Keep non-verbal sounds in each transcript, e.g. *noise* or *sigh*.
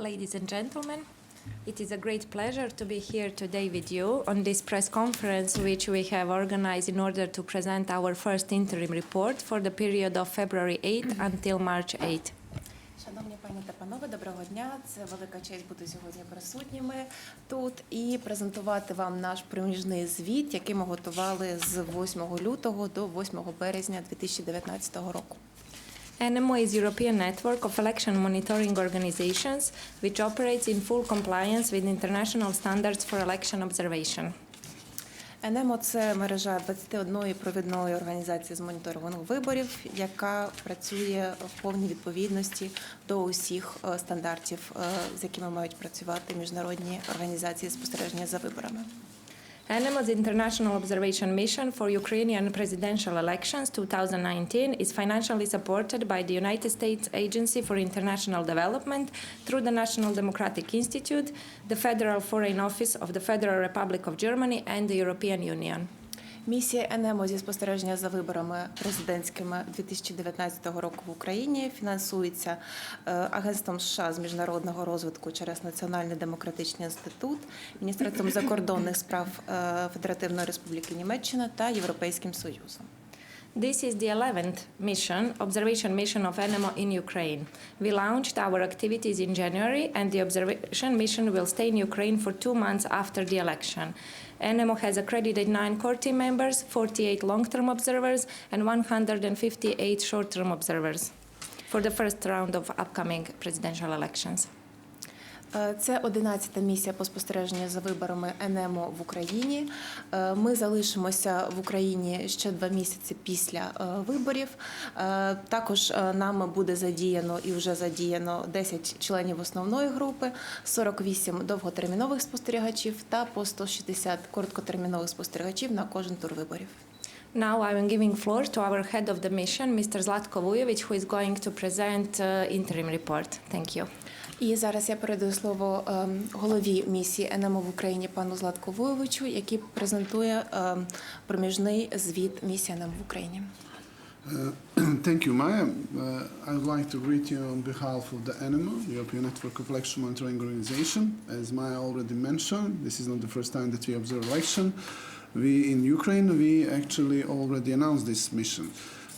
Ladies and gentlemen, it is a great pleasure to be here today with you on this press conference, which we have organized in order to present our first interim report for the period of February 8 until March 8. Шановні пані та панове, доброго дня. Це велика честь бути сьогодні присутніми тут і презентувати вам наш проміжний звіт, який ми готували з 8 лютого до 8 березня 2019 року. NMO is European network of election monitoring organizations which operates in full compliance with international standards for election observation. ЕНЕМО це мережа 21 провідної організації з моніторингу виборів, яка працює в повній відповідності до усіх е, стандартів, е, з якими мають працювати міжнародні організації спостереження за виборами. NMO's International Observation Mission for Ukrainian presidential elections 2019 is financially supported by the United States Agency for International Development through the National Democratic Institute, the Federal Foreign Office of the Federal Republic of Germany, and the European Union. Місія ЕНЕМО зі спостереження за виборами президентськими 2019 року в Україні фінансується е, Агентством США з міжнародного розвитку через Національний демократичний інститут, Міністерством закордонних справ е, Федеративної Республіки Німеччина та Європейським Союзом. This is the 11th mission, observation mission of NMO in Ukraine. We launched our activities in January, and the observation mission will stay in Ukraine for two months after the election. NMO has accredited nine core team members, 48 long term observers, and 158 short term observers for the first round of upcoming presidential elections. Е, Це 11-та місія по спостереженню за виборами ЕНЕМО в Україні. Е, Ми залишимося в Україні ще два місяці після е, виборів. Також нами буде задіяно і вже задіяно 10 членів основної групи, 48 довготермінових спостерігачів та по 160 короткотермінових спостерігачів на кожен тур виборів. Now I am giving floor to our head of the mission, Mr. Zlatko Vujovic, who is going to present interim report. Thank you. І зараз я передаю слово ем, голові місії ЕНЕМО в Україні пану Златку Войовичу, який презентує ем, проміжний звіт місії ЕНЕМО в Україні. Uh, Thank you, Maya. Uh, I would like to greet you on behalf of the ANIMO, European Network of Election Monitoring Organization. As Maya already mentioned, this is not the first time that we observe election. We in Ukraine, we actually already announced this mission.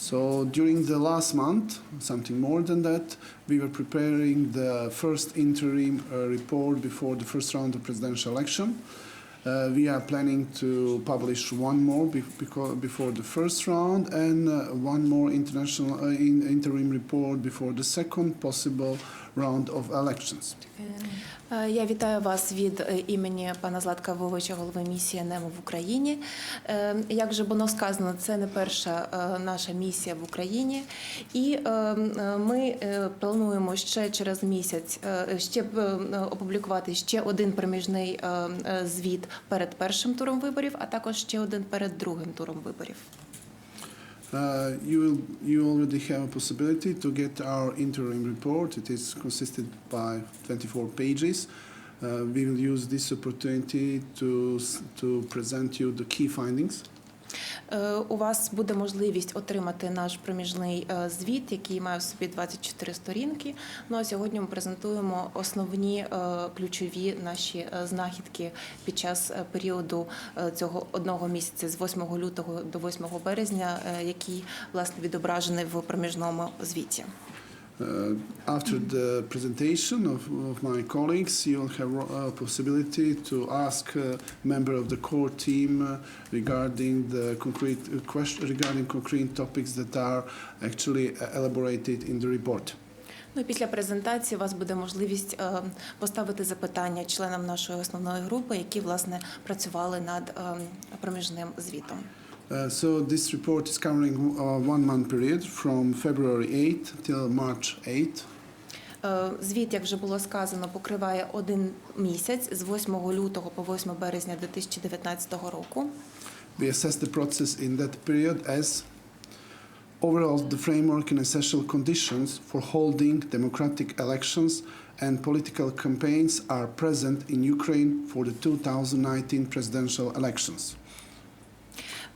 So during the last month, something more than that, we were preparing the first interim uh, report before the first round of presidential election. Uh, we are planning to publish one more be- before the first round and uh, one more international uh, in- interim report before the second possible round of elections. Е, Я вітаю вас від е, імені пана Златка Вовича, голови місії НЕМО в Україні. Е, Як вже було сказано, це не перша наша місія в Україні, і ми плануємо ще через місяць ще опублікувати ще один проміжний звіт перед першим туром виборів, а також ще один перед другим туром виборів. Uh, you, will, you already have a possibility to get our interim report. It is consisted by 24 pages. Uh, we will use this opportunity to, to present you the key findings. Е, У вас буде можливість отримати наш проміжний е, звіт, який має в собі 24 сторінки. Ну а сьогодні ми презентуємо основні е, ключові наші знахідки під час періоду цього одного місяця з 8 лютого до 8 березня, який власне відображений в проміжному звіті. Uh, after the presentation of, of my colleagues, you'll have a possibility to ask a member of the core team uh, regarding the concrete uh, question regarding concrete topics that are actually uh, elaborated in the report. Ну після презентації у вас буде можливість е, поставити запитання членам нашої основної групи, які власне працювали над е, проміжним звітом. Uh, so this report is covering uh, one month period from February 8 till March 8. Е, Звіт, як вже було сказано, покриває один місяць з 8 лютого по 8 березня 2019 року. We assess the process in that period as overall the framework and essential conditions for holding democratic elections and political campaigns are present in Ukraine for the 2019 presidential elections.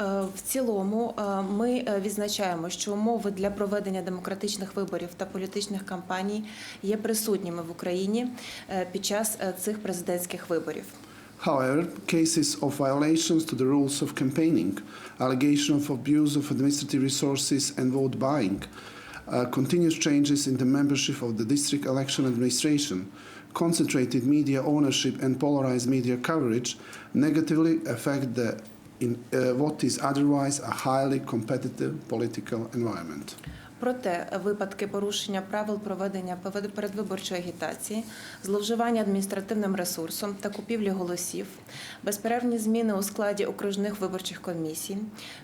Е, В цілому е, ми е, відзначаємо, що умови для проведення демократичних виборів та політичних кампаній є присутніми в Україні е, під час е, цих президентських виборів. However, cases of violations to the rules of campaigning, allegation of abuse of administrative resources and vote buying, uh, continuous changes in the membership of the district election administration, concentrated media ownership and polarized media coverage negatively affect the in uh, what is otherwise a highly competitive political environment. Проте випадки порушення правил проведення передвиборчої агітації, зловживання адміністративним ресурсом та купівлі голосів, безперервні зміни у складі окружних виборчих комісій,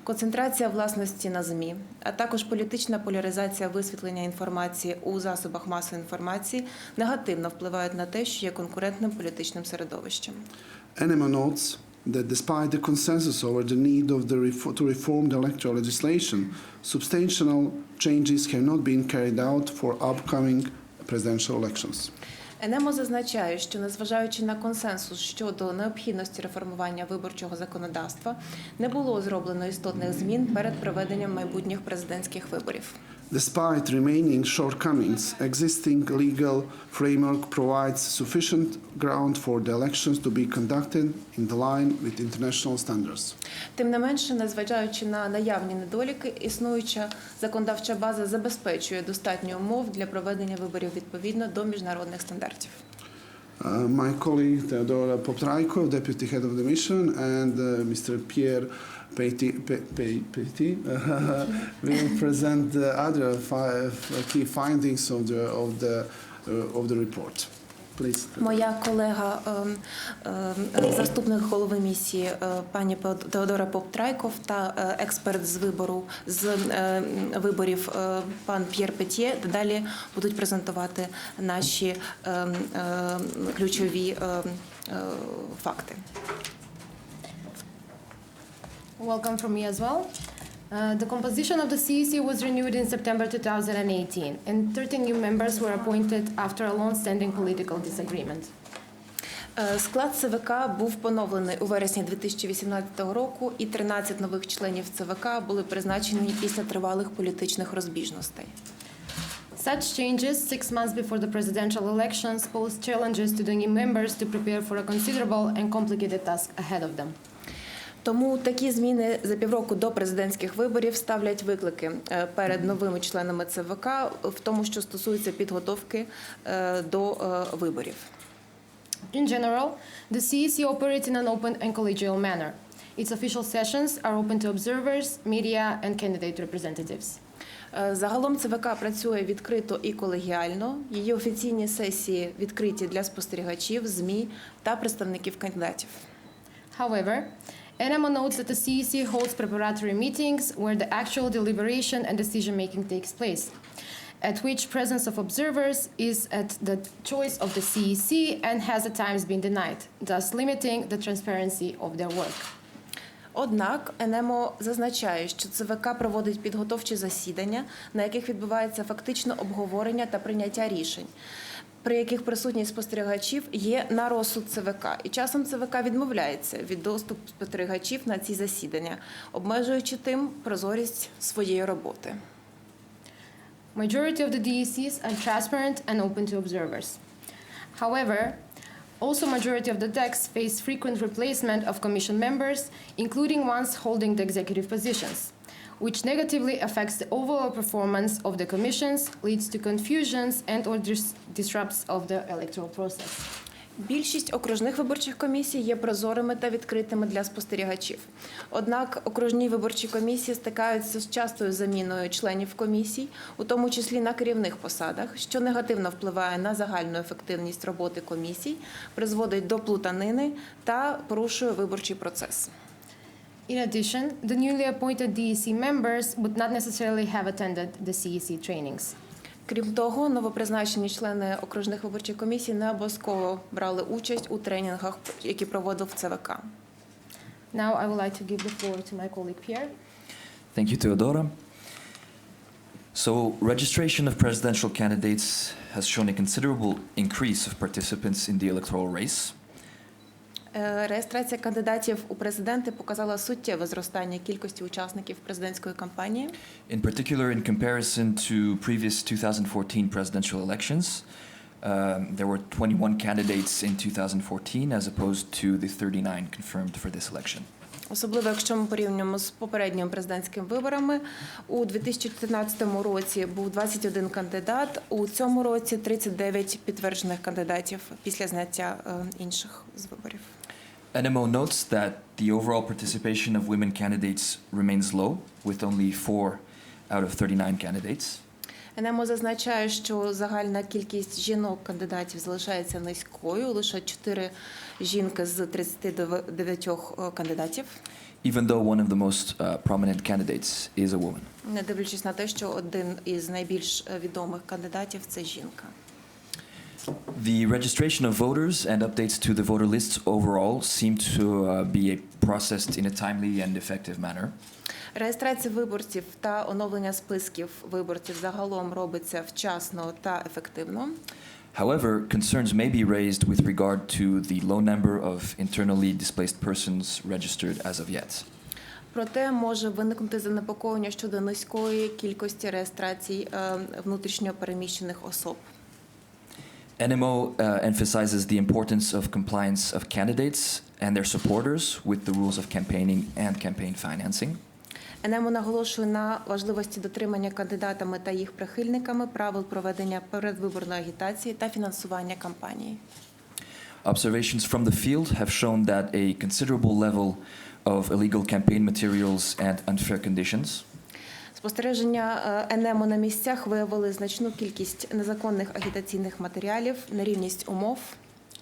концентрація власності на ЗМІ, а також політична поляризація висвітлення інформації у засобах масової інформації негативно впливають на те, що є конкурентним політичним середовищем. Enema notes that despite the consensus over the need of the to reform the electoral legislation, substantial changes have not carried out for upcoming presidential elections. Енемо зазначає, що незважаючи на консенсус щодо необхідності реформування виборчого законодавства, не було зроблено істотних змін перед проведенням майбутніх президентських виборів. Despite remaining shortcomings, existing legal framework provides sufficient ground for the elections to be conducted in the line with international standards. Тим не менше, незважаючи на наявні недоліки, існуюча законодавча база забезпечує достатньо умов для проведення виборів відповідно до міжнародних стандартів. Uh, my colleague Teodora Poptraiko, Deputy Head of the Mission, and uh, Mr. Pierre Petit, Pe- Pe- Petit will present the other five key findings of the, of the, uh, of the report. Please. Моя колега, ем, ем, заступник голови місії е, пані Теодора Поптрайков та е, експерт з вибору з е, виборів е, пан П'єр Петє далі будуть презентувати наші ем, ем, ключові ем, факти. Welcome from me as well. Uh, the composition of the CEC was renewed in September 2018, and 13 new members were appointed after a long-standing political disagreement. Е, Склад ЦВК був поновлений у вересні 2018 року, і 13 нових членів ЦВК були призначені після тривалих політичних розбіжностей. Such changes, six months before the presidential elections, pose challenges to the new members to prepare for a considerable and complicated task ahead of them. Тому такі зміни за півроку до президентських виборів ставлять виклики е, перед новими членами ЦВК в тому, що стосується підготовки е, до е, виборів. In general, the CEC operates in an open and collegial manner. Its official sessions are open to observers, media, and candidate representatives. Загалом ЦВК працює відкрито і колегіально. Її офіційні сесії відкриті для спостерігачів, ЗМІ та представників кандидатів. However, NMO notes that the CEC holds preparatory meetings where the actual deliberation and decision making takes place, at which presence of observers is at the choice of the CEC and has at times been denied, thus limiting the transparency of their work. Однак НМО зазначає, що ЦВК проводить підготовчі засідання, на яких відбувається фактично обговорення та прийняття рішень, при яких присутність спостерігачів є на розсуд ЦВК. І часом ЦВК відмовляється від доступу спостерігачів на ці засідання, обмежуючи тим прозорість своєї роботи. Majority of the DECs are transparent and open to observers. However, also majority of the decks face frequent replacement of commission members, including ones holding the executive positions, which negatively affects the overall performance of the commissions, leads to confusions and or dis- disrupts of the electoral process. Більшість окружних виборчих комісій є прозорими та відкритими для спостерігачів. Однак окружні виборчі комісії стикаються з частою заміною членів комісій, у тому числі на керівних посадах, що негативно впливає на загальну ефективність роботи комісій, призводить до плутанини та порушує виборчий процес. In addition, the newly appointed DEC members would not necessarily have attended the CEC trainings. Крім того, новопризначені члени окружних виборчих комісій не обов'язково брали участь у тренінгах, які проводив ЦВК. Now I would like to give the floor to my colleague Pierre. Thank you, Theodora. So, registration of presidential candidates has shown a considerable increase of participants in the electoral race. Е, Реєстрація кандидатів у президенти показала суттєве зростання кількості учасників президентської кампанії. In particular, in comparison to previous 2014 presidential elections, um, there were 21 candidates in 2014 as opposed to the 39 confirmed for this election. Особливо, якщо ми порівнюємо з попередніми президентськими виборами, у 2014 році був 21 кандидат, у цьому році 39 підтверджених кандидатів після зняття е, інших з виборів. NMO notes that the overall participation of women candidates remains low, with only four out of 39 candidates. НМО зазначає, що загальна кількість жінок-кандидатів залишається низькою, лише 4 жінки з 39 кандидатів, even though one of the most uh, prominent candidates is a woman. не дивлячись на те, що один із найбільш е, відомих кандидатів це жінка. The registration of voters and updates to the voter lists overall seem to uh, be processed in a timely and effective manner. Реєстрація виборців та оновлення списків виборців загалом робиться вчасно та ефективно. However, concerns may be raised with regard to the low number of internally displaced persons registered as of yet. Проте може виникнути занепокоєння щодо низької кількості реєстрацій е, внутрішньо переміщених особ. NMO uh, emphasizes the importance of compliance of candidates and their supporters with the rules of campaigning and campaign financing. НМО наголошує на важливості дотримання кандидатами та їх прихильниками правил проведення передвиборної агітації та фінансування кампанії. Observations from the field have shown that a considerable level of illegal campaign materials and unfair conditions, Спостереження е, НМО на місцях виявили значну кількість незаконних агітаційних матеріалів, нерівність умов,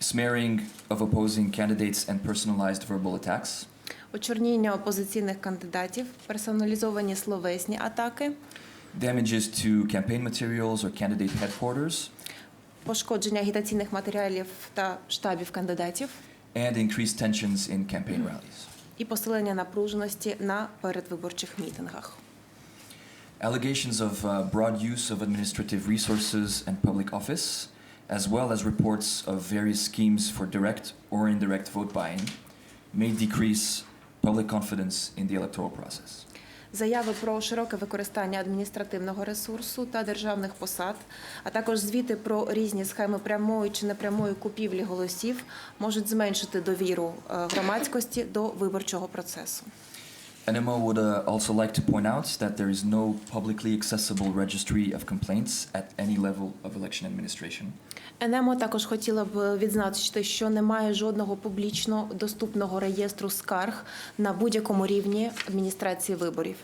smearing of opposing candidates and personalized verbal attacks, очорніння опозиційних кандидатів, персоналізовані словесні атаки, damages to campaign materials or candidate headquarters, пошкодження агітаційних матеріалів та штабів кандидатів. And increased tensions in campaign rallies. і посилення напруженості на передвиборчих мітингах. Allegations of uh, broad use of administrative resources and public office, as well as reports of various schemes for direct or indirect vote buying, may decrease public confidence in the electoral process. Заяви про широке використання адміністративного ресурсу та державних посад, а також звіти про різні схеми прямої чи непрямої купівлі голосів можуть зменшити довіру е, громадськості до виборчого процесу. NMO would uh, also like to point out that there is no publicly accessible registry of complaints at any level of election administration. НМО також хотіла б відзначити, що немає жодного публічно доступного реєстру скарг на будь-якому рівні адміністрації виборів.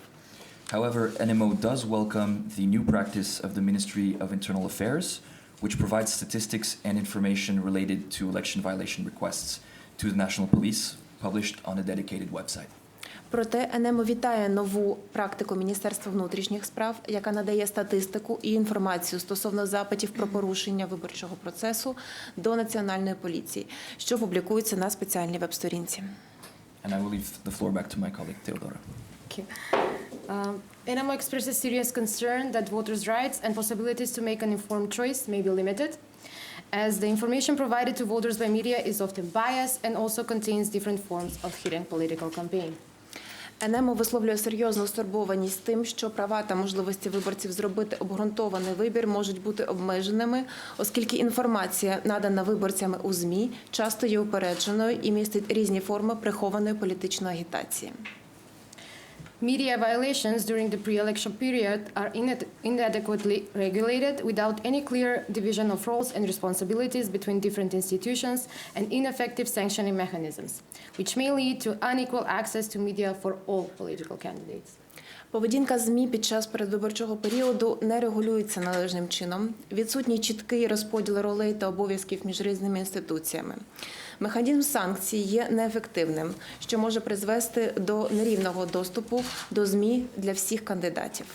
However, NMO does welcome the new practice of the Ministry of Internal Affairs, which provides statistics and information related to election violation requests to the National Police, published on a dedicated website. Проте НМО вітає нову практику Міністерства внутрішніх справ, яка надає статистику і інформацію стосовно запитів про порушення виборчого процесу до національної поліції, що публікується на спеціальній веб-сторінці. And I will leave the floor back to my colleague Theodora. Thank you. Um, NMO expresses serious concern that voters' rights and possibilities to make an informed choice may be limited, as the information provided to voters by media is often biased and also contains different forms of hidden political campaign. НМО висловлює серйозну стурбованість тим, що права та можливості виборців зробити обґрунтований вибір можуть бути обмеженими, оскільки інформація, надана виборцями у ЗМІ, часто є упередженою і містить різні форми прихованої політичної агітації. Media violations during the pre-election period are inad- inadequately regulated without any clear division of roles and responsibilities between different institutions and ineffective sanctioning mechanisms, which may lead to unequal access to media for all political candidates. Поведінка ЗМІ під час передвиборчого періоду не регулюється належним чином. Відсутній чіткий розподіл ролей та обов'язків між різними інституціями. Механізм санкцій є неефективним, що може призвести до нерівного доступу до ЗМІ для всіх кандидатів.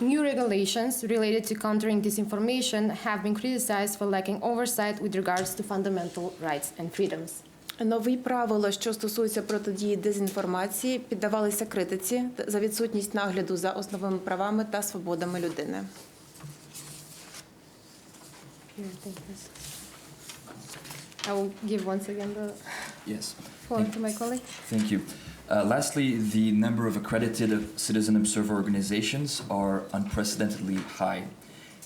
New regulations related to countering disinformation have been criticized for lacking oversight with regards to fundamental rights and freedoms. Нові правила, що стосуються протидії дезінформації, піддавалися критиці за відсутність нагляду за основними правами та свободами людини. I will give once again the Yes. floor Thank to my colleague. Thank you. Uh, lastly, the number of accredited citizen observer organizations are unprecedentedly high,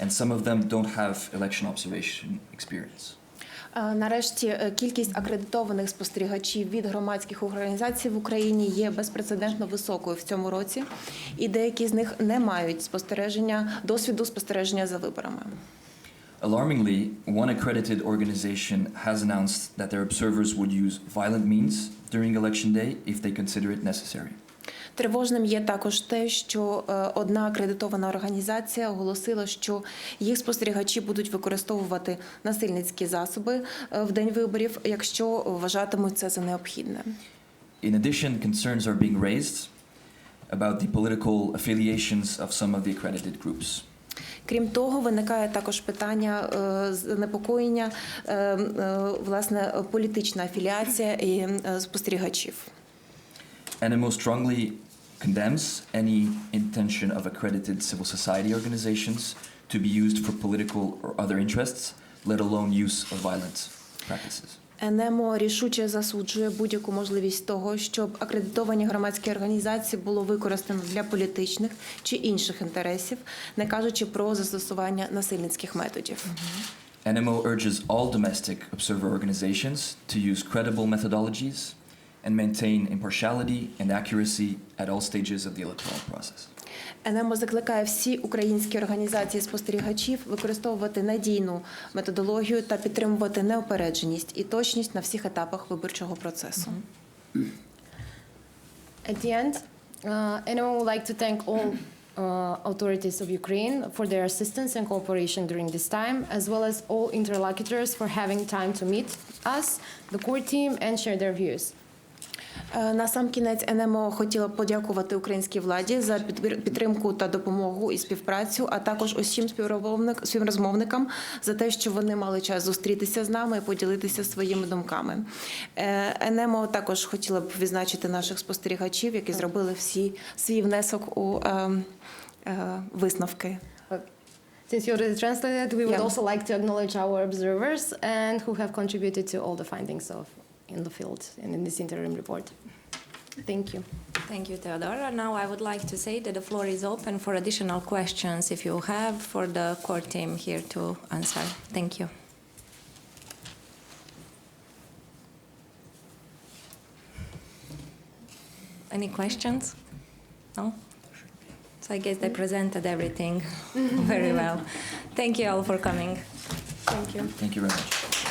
and some of them don't have election observation experience. Е, Нарешті е, кількість акредитованих спостерігачів від громадських організацій в Україні є безпрецедентно високою в цьому році, і деякі з них не мають спостереження досвіду спостереження за виборами. Alarmingly, one accredited organization has announced that their observers would use violent means during election day if they consider it necessary. Тривожним є також те, що е, одна акредитована організація оголосила, що їх спостерігачі будуть використовувати насильницькі засоби е, в день виборів, якщо вважатимуть це за необхідне. In addition, concerns are being raised about the political affiliations of some of the accredited groups. Крім того, виникає також питання е, занепокоєння, е, е, власне, політична афіліація і е, спостерігачів. NMO strongly condemns any intention of accredited civil society organizations to be used for political or other interests, let alone use of violent practices. НЕМО рішуче засуджує будь-яку можливість того, щоб акредитовані громадські організації було використано для політичних чи інших інтересів, не кажучи про застосування насильницьких методів. NMO urges all domestic observer organizations to use credible methodologies and maintain impartiality and accuracy at all stages of the electoral process. НЕМО закликає всі українські організації спостерігачів використовувати надійну методологію та підтримувати неопередженість і точність на всіх етапах виборчого процесу. At the end, uh, NMO would like to thank all uh, authorities of Ukraine for their assistance and cooperation during this time, as well as all interlocutors for having time to meet us, the core team, and share their views. Е, На сам кінець НМО хотіла подякувати українській владі за підтримку та допомогу і співпрацю, а також усім співрозмовник- співрозмовникам за те, що вони мали час зустрітися з нами і поділитися своїми думками. Е, НМО також хотіла б відзначити наших спостерігачів, які зробили всі свій внесок у е, е, висновки. Since you already translated, we would Yeah. also like to acknowledge our observers and who have contributed to all the findings of in the field and in this interim report. Thank you. Thank you, Theodora. Now I would like to say that the floor is open for additional questions if you have for the core team here to answer. Thank you. Any questions? No? So I guess they presented everything *laughs* very well. *laughs* Thank you all for coming. Thank you. Thank you very much.